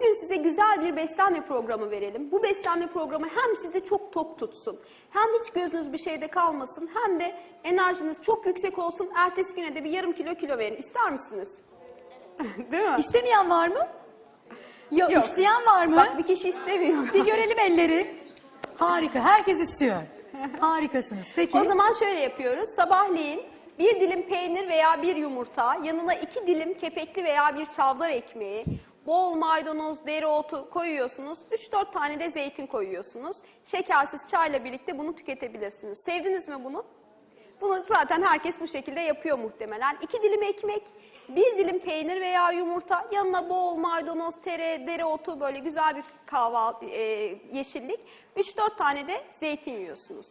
Bugün size güzel bir beslenme programı verelim. Bu beslenme programı hem sizi çok tok tutsun, hem hiç gözünüz bir şeyde kalmasın, hem de enerjiniz çok yüksek olsun. Ertesi güne de bir yarım kilo kilo verin. İster misiniz? Değil mi? İstemeyen var mı? Yok, Yok. isteyen var mı? Bak bir kişi istemiyor. Bir görelim elleri. Harika. Herkes istiyor. Harikasınız. Peki. O zaman şöyle yapıyoruz. Sabahleyin bir dilim peynir veya bir yumurta, yanına iki dilim kepekli veya bir çavdar ekmeği, bol maydanoz, dereotu koyuyorsunuz. 3-4 tane de zeytin koyuyorsunuz. Şekersiz çayla birlikte bunu tüketebilirsiniz. Sevdiniz mi bunu? Bunu zaten herkes bu şekilde yapıyor muhtemelen. İki dilim ekmek, bir dilim peynir veya yumurta, yanına bol maydanoz, tere, dereotu böyle güzel bir kahvaltı, e, yeşillik. 3-4 tane de zeytin yiyorsunuz.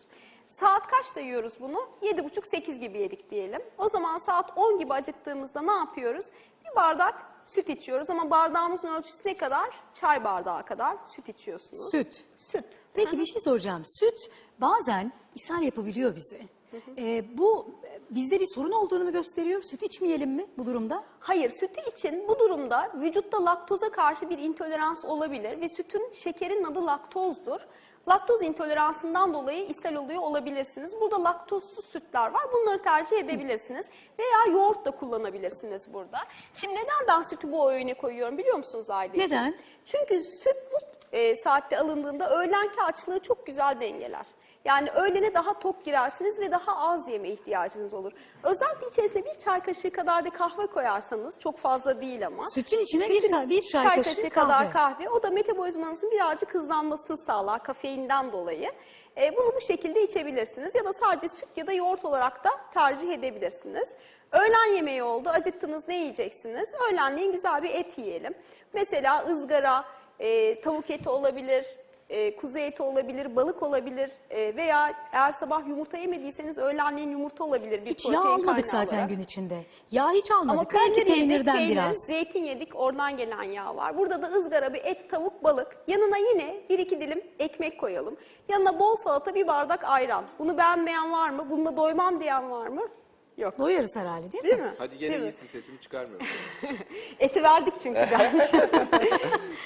Saat kaçta yiyoruz bunu? 7.30-8 gibi yedik diyelim. O zaman saat 10 gibi acıktığımızda ne yapıyoruz? Bir bardak süt içiyoruz ama bardağımızın ölçüsü ne kadar? Çay bardağı kadar süt içiyorsunuz. Süt. Süt. Peki bir şey soracağım. Süt bazen ishal yapabiliyor bizi. Ee, bu bizde bir sorun olduğunu mu gösteriyor? Süt içmeyelim mi bu durumda? Hayır, sütü için bu durumda vücutta laktoza karşı bir intolerans olabilir ve sütün şekerin adı laktozdur. Laktoz intoleransından dolayı ishal oluyor olabilirsiniz. Burada laktozsuz sütler var. Bunları tercih edebilirsiniz. Veya yoğurt da kullanabilirsiniz burada. Şimdi neden ben sütü bu öğüne koyuyorum biliyor musunuz Aile? Neden? Çünkü süt e, saatte alındığında öğlenki açlığı çok güzel dengeler. Yani öğlene daha tok girersiniz ve daha az yeme ihtiyacınız olur. Özellikle içerisine bir çay kaşığı kadar da kahve koyarsanız, çok fazla değil ama. Sütün içine bir, ta- bir çay, Çay kaşığı kaşığı kahve. kadar kahve. O da metabolizmanızın birazcık hızlanmasını sağlar kafeinden dolayı. E, bunu bu şekilde içebilirsiniz ya da sadece süt ya da yoğurt olarak da tercih edebilirsiniz. Öğlen yemeği oldu. Acıktınız ne yiyeceksiniz? Öğlenleyin güzel bir et yiyelim. Mesela ızgara, e, tavuk eti olabilir, e, kuzu eti olabilir, balık olabilir e, veya eğer sabah yumurta yemediyseniz öğlenleyin yumurta olabilir. Bir Hiç yağ almadık zaten olarak. gün içinde. Yağ hiç almadık. Ama Belki peynir yedik, peynirden peynir, biraz. zeytin yedik, oradan gelen yağ var. Burada da ızgara bir et, tavuk, balık. Yanına yine bir iki dilim ekmek koyalım. Yanına bol salata, bir bardak ayran. Bunu beğenmeyen var mı? Bununla doymam diyen var mı? Yok. Doyarız herhalde değil mi? Değil mi? Hadi gene Değil mi? iyisin sesimi çıkarmıyorum. Eti verdik çünkü ben.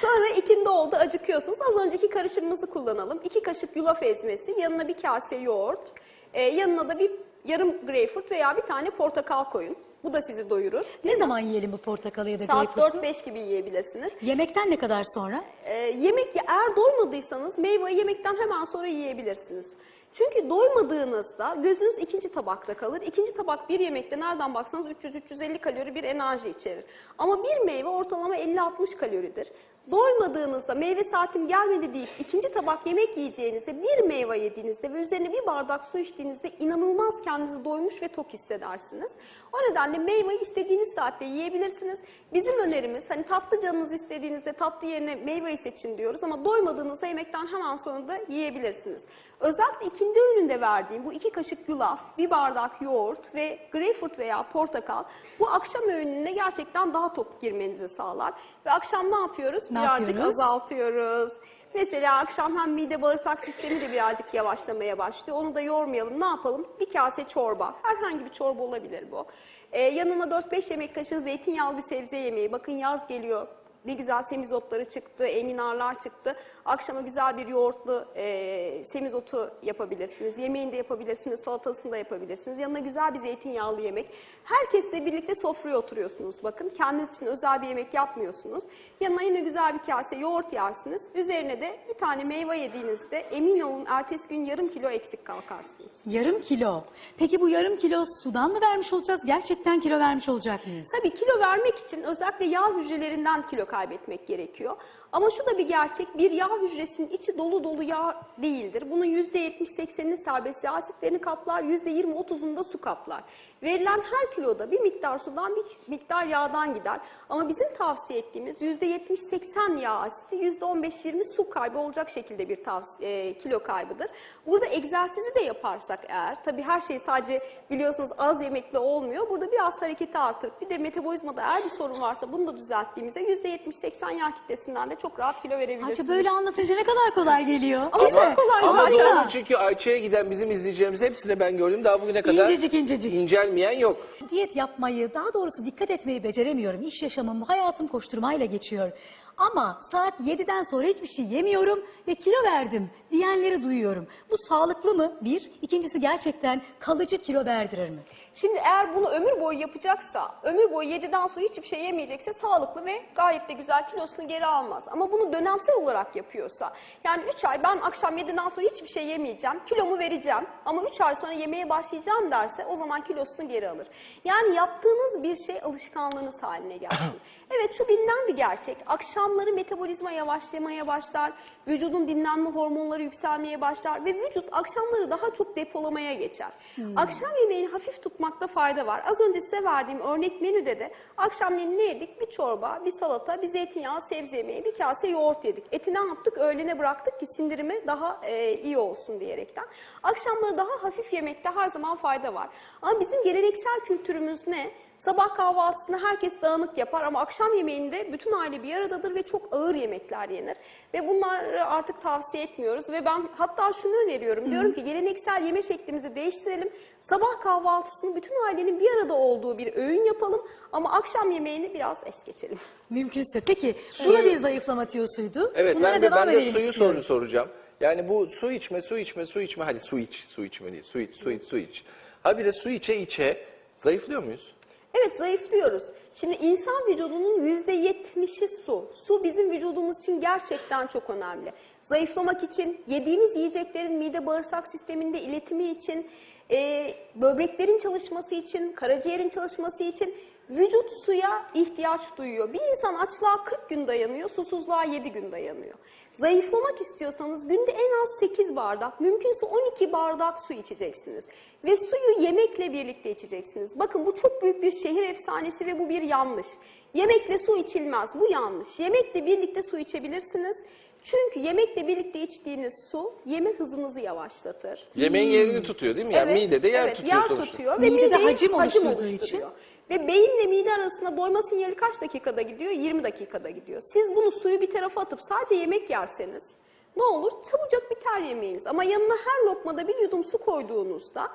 Sonra ikindi oldu acıkıyorsunuz. Az önceki karışımımızı kullanalım. İki kaşık yulaf ezmesi, yanına bir kase yoğurt, e, yanına da bir yarım greyfurt veya bir tane portakal koyun. Bu da sizi doyurur. Ne zaman yiyelim bu portakalı ya da Saat greyfurtu? 4-5 gibi yiyebilirsiniz. Yemekten ne kadar sonra? Ee, yemek eğer doymadıysanız meyveyi yemekten hemen sonra yiyebilirsiniz. Çünkü doymadığınızda gözünüz ikinci tabakta kalır. İkinci tabak bir yemekte nereden baksanız 300-350 kalori bir enerji içerir. Ama bir meyve ortalama 50-60 kaloridir. Doymadığınızda meyve saatim gelmedi deyip ikinci tabak yemek yiyeceğinizde bir meyve yediğinizde ve üzerine bir bardak su içtiğinizde inanılmaz kendinizi doymuş ve tok hissedersiniz. O nedenle meyveyi istediğiniz saatte yiyebilirsiniz. Bizim önerimiz hani tatlı canınız istediğinizde tatlı yerine meyveyi seçin diyoruz ama doymadığınızda yemekten hemen sonra da yiyebilirsiniz. Özellikle ikindi öğününde verdiğim bu iki kaşık yulaf, bir bardak yoğurt ve greyfurt veya portakal bu akşam öğününe gerçekten daha tok girmenizi sağlar. Ve akşam ne yapıyoruz? Ne Birazcık yapıyoruz? azaltıyoruz. Mesela akşam hem mide bağırsak sistemi de birazcık yavaşlamaya başlıyor. Onu da yormayalım. Ne yapalım? Bir kase çorba. Herhangi bir çorba olabilir bu. Ee, yanına 4-5 yemek kaşığı zeytinyağlı bir sebze yemeği. Bakın yaz geliyor. Ne güzel semizotları çıktı, enginarlar çıktı. Akşama güzel bir yoğurtlu e, semizotu yapabilirsiniz. Yemeğini de yapabilirsiniz, salatasını da yapabilirsiniz. Yanına güzel bir zeytinyağlı yemek. Herkesle birlikte sofraya oturuyorsunuz. Bakın kendiniz için özel bir yemek yapmıyorsunuz. Yanına yine güzel bir kase yoğurt yersiniz. Üzerine de bir tane meyve yediğinizde emin olun ertesi gün yarım kilo eksik kalkarsınız. Yarım kilo. Peki bu yarım kilo sudan mı vermiş olacağız? Gerçekten kilo vermiş olacak mıyız? Tabii kilo vermek için özellikle yağ hücrelerinden kilo kaybetmek gerekiyor. Ama şu da bir gerçek, bir yağ hücresinin içi dolu dolu yağ değildir. Bunun %70-80'ini serbest yağ asitlerini kaplar, %20-30'unu da su kaplar. Verilen her kiloda bir miktar sudan bir miktar yağdan gider. Ama bizim tavsiye ettiğimiz %70-80 yağ asiti, %15-20 su kaybı olacak şekilde bir tavs- e, kilo kaybıdır. Burada egzersizi de yaparsak eğer, tabii her şey sadece biliyorsunuz az yemekle olmuyor. Burada biraz hareketi artırıp bir de metabolizmada eğer bir sorun varsa bunu da düzelttiğimizde %70-80 yağ kitlesinden de çok rahat kilo verebilirsiniz. Hacı böyle anlatınca ne kadar kolay geliyor. Ama çok kolay Ama zaten. doğru çünkü Ayça'ya giden bizim izleyicilerimiz hepsini ben gördüm. Daha bugüne kadar İncecik incecik. incelmeyen yok. Diyet yapmayı, daha doğrusu dikkat etmeyi beceremiyorum. İş yaşamım, hayatım koşturmayla geçiyor. Ama saat 7'den sonra hiçbir şey yemiyorum ve kilo verdim diyenleri duyuyorum. Bu sağlıklı mı? Bir. İkincisi gerçekten kalıcı kilo verdirir mi? Şimdi eğer bunu ömür boyu yapacaksa, ömür boyu 7'den sonra hiçbir şey yemeyecekse sağlıklı ve gayet de güzel kilosunu geri almaz. Ama bunu dönemsel olarak yapıyorsa, yani 3 ay ben akşam 7'den sonra hiçbir şey yemeyeceğim, kilomu vereceğim ama 3 ay sonra yemeye başlayacağım derse o zaman kilosunu geri alır. Yani yaptığınız bir şey alışkanlığınız haline gelsin. evet şu bilinen bir gerçek. Akşamları metabolizma yavaşlamaya başlar, vücudun dinlenme hormonları yükselmeye başlar ve vücut akşamları daha çok depolamaya geçer. Akşam yemeğini hafif tutmakta fayda var. Az önce size verdiğim örnek menüde de akşamleyin ne yedik? Bir çorba, bir salata, bir zeytinyağı, sebze yemeği, bir kase yoğurt yedik. Eti ne yaptık? Öğlene bıraktık ki sindirimi daha e, iyi olsun diyerekten. Akşamları daha hafif yemekte her zaman fayda var. Ama bizim geleneksel kültürümüz ne? Sabah kahvaltısını herkes dağınık yapar ama akşam yemeğinde bütün aile bir aradadır ve çok ağır yemekler yenir. Ve bunları artık tavsiye etmiyoruz ve ben hatta şunu öneriyorum. Diyorum ki geleneksel yeme şeklimizi değiştirelim. Sabah kahvaltısını bütün ailenin bir arada olduğu bir öğün yapalım ama akşam yemeğini biraz es geçelim. Mümkünse. Peki bu da bir zayıflama tiyosuydu. Evet Bunlara ben de, devam ben de edelim suyu istiyorum. soru soracağım. Yani bu su içme, su içme, su içme. Hadi su iç, su içme değil. Su iç, su iç, su iç. Ha bir de su içe içe zayıflıyor muyuz? Evet zayıflıyoruz. Şimdi insan vücudunun %70'i su. Su bizim vücudumuz için gerçekten çok önemli. Zayıflamak için, yediğimiz yiyeceklerin mide bağırsak sisteminde iletimi için, e, böbreklerin çalışması için, karaciğerin çalışması için vücut suya ihtiyaç duyuyor. Bir insan açlığa 40 gün dayanıyor, susuzluğa 7 gün dayanıyor. Zayıflamak istiyorsanız günde en az 8 bardak, mümkünse 12 bardak su içeceksiniz. Ve suyu yemekle birlikte içeceksiniz. Bakın bu çok büyük bir şehir efsanesi ve bu bir yanlış. Yemekle su içilmez, bu yanlış. Yemekle birlikte su içebilirsiniz. Çünkü yemekle birlikte içtiğiniz su yeme hızınızı yavaşlatır. Yemeğin yerini tutuyor değil mi? Yani midede yer evet, tutuyor yer sonuçta. tutuyor ve Midede hacim oluşturduğu oluşturuyor. için. Ve beyinle mide arasında doyma sinyali kaç dakikada gidiyor? 20 dakikada gidiyor. Siz bunu suyu bir tarafa atıp sadece yemek yerseniz ne olur? Çabucak biter yemeğiniz. Ama yanına her lokmada bir yudum su koyduğunuzda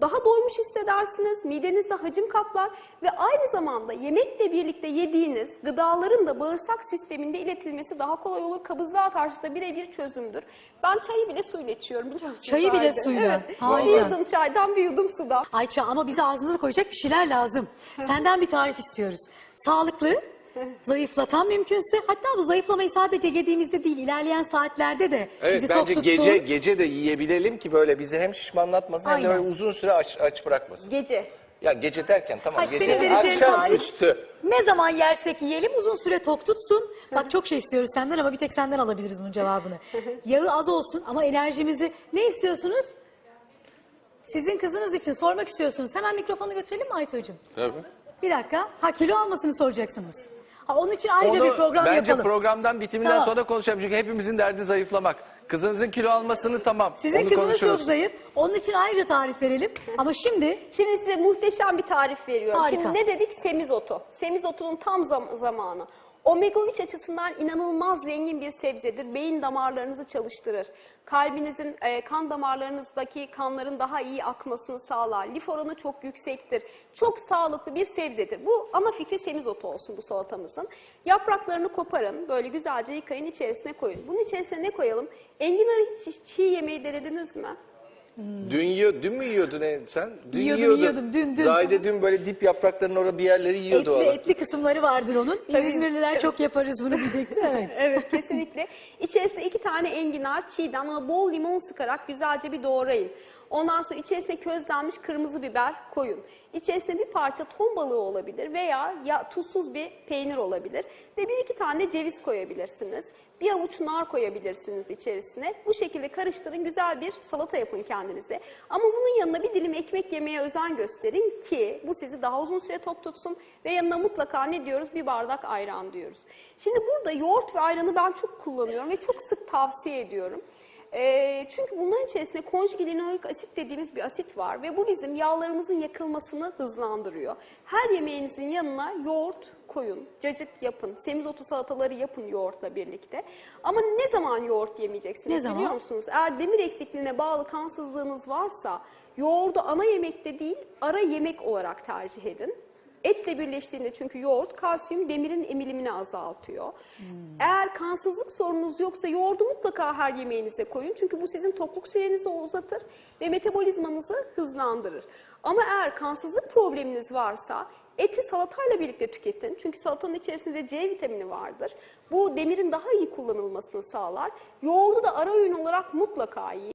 daha doymuş hissedersiniz, midenizde hacim kaplar ve aynı zamanda yemekle birlikte yediğiniz gıdaların da bağırsak sisteminde iletilmesi daha kolay olur. Kabızlığa karşı da birebir çözümdür. Ben çayı bile suyla içiyorum biliyor musunuz? Çayı bile Ayrıca? suyla. Evet. Harika. Bir yudum çaydan bir yudum sudan. Ayça ama bize ağzımıza koyacak bir şeyler lazım. Senden bir tarif istiyoruz. Sağlıklı, zayıflatan mümkünse. Hatta bu zayıflamayı sadece yediğimizde değil, ilerleyen saatlerde de Evet bizi tok bence tutsun. gece gece de yiyebilelim ki böyle bizi hem şişmanlatmasın hem de Aynen. böyle uzun süre aç, aç bırakmasın. Gece. Ya gece derken tamam Hadi gece senin vereceğin akşam tarif. üstü. Ne zaman yersek yiyelim uzun süre tok tutsun. Bak çok şey istiyoruz senden ama bir tek senden alabiliriz bunun cevabını. Yağı az olsun ama enerjimizi ne istiyorsunuz? Sizin kızınız için sormak istiyorsunuz. Hemen mikrofonu götürelim mi Aytuğ'cum? Tabii. Bir dakika. Ha kilo almasını soracaksınız. Ha, onun için ayrıca bir program bence yapalım. programdan bitiminden Tamam. sonra konuşalım. Çünkü hepimizin derdi zayıflamak. Kızınızın kilo almasını tamam. Sizin onu kızınız çok zayıf. Onun için ayrıca tarif verelim. Ama şimdi Şimdi size muhteşem bir tarif veriyorum. Harika. Şimdi ne dedik? Semizotu. Semizotunun tam zam- zamanı. Omega 3 açısından inanılmaz zengin bir sebzedir. Beyin damarlarınızı çalıştırır. Kalbinizin, e, kan damarlarınızdaki kanların daha iyi akmasını sağlar. Lif oranı çok yüksektir. Çok sağlıklı bir sebzedir. Bu ana fikri semizotu olsun bu salatamızın. Yapraklarını koparın. Böyle güzelce yıkayın içerisine koyun. Bunun içerisine ne koyalım? Enginarı hiç çiğ yemeği denediniz mi? Dün, yiyor, dün mü yiyordun en- sen? Dün Yiyordum, yiyordun. yiyordum, dün, dün. Zahide dün böyle dip yapraklarının orada bir yerleri yiyordu. etli etli kısımları vardır onun. İzmirliler çok yaparız bunu diyecektim. Evet. Evet kesinlikle. İçerisine iki tane enginar, çiğdem ama bol limon sıkarak güzelce bir doğrayın. Ondan sonra içerisine közlenmiş kırmızı biber koyun. İçerisine bir parça ton balığı olabilir veya ya tuzsuz bir peynir olabilir. Ve bir iki tane ceviz koyabilirsiniz. Bir avuç nar koyabilirsiniz içerisine. Bu şekilde karıştırın, güzel bir salata yapın kendinize. Ama bunun yanına bir dilim ekmek yemeye özen gösterin ki bu sizi daha uzun süre tok tutsun. Ve yanına mutlaka ne diyoruz? Bir bardak ayran diyoruz. Şimdi burada yoğurt ve ayranı ben çok kullanıyorum ve çok sık tavsiye ediyorum. Ee, çünkü bunların içerisinde konjugilinoik asit dediğimiz bir asit var ve bu bizim yağlarımızın yakılmasını hızlandırıyor. Her yemeğinizin yanına yoğurt koyun, cacık yapın, semizotu salataları yapın yoğurtla birlikte. Ama ne zaman yoğurt yemeyeceksiniz Ne zaman? biliyor musunuz? Eğer demir eksikliğine bağlı kansızlığınız varsa yoğurdu ana yemekte değil ara yemek olarak tercih edin. Etle birleştiğinde çünkü yoğurt kalsiyum demirin emilimini azaltıyor. Eğer kansızlık sorununuz yoksa yoğurdu mutlaka her yemeğinize koyun. Çünkü bu sizin tokluk sürenizi uzatır ve metabolizmanızı hızlandırır. Ama eğer kansızlık probleminiz varsa eti salatayla birlikte tüketin. Çünkü salatanın içerisinde C vitamini vardır. Bu demirin daha iyi kullanılmasını sağlar. Yoğurdu da ara öğün olarak mutlaka yiyin.